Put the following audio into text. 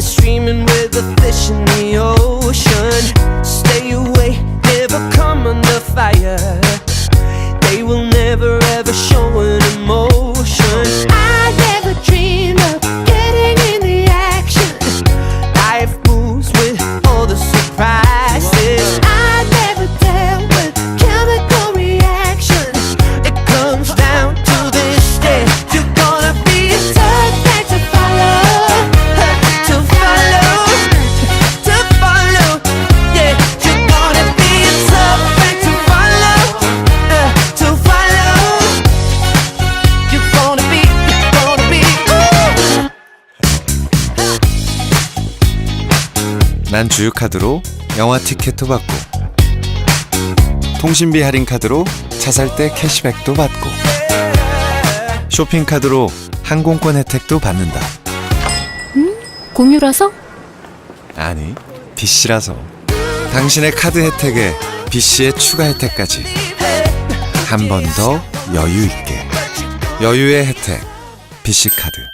swimming with the fish in the ocean. Stay away, never come under fire. They will never ever show 난 주유카드로 영화 티켓도 받고 통신비 할인 카드로 차 살 때 캐시백도 받고 쇼핑 카드로 항공권 혜택도 받는다. 공유라서? 아니 BC라서. 당신의 카드 혜택에 BC의 추가 혜택까지. 한 번 더 여유 있게. 여유의 혜택 BC 카드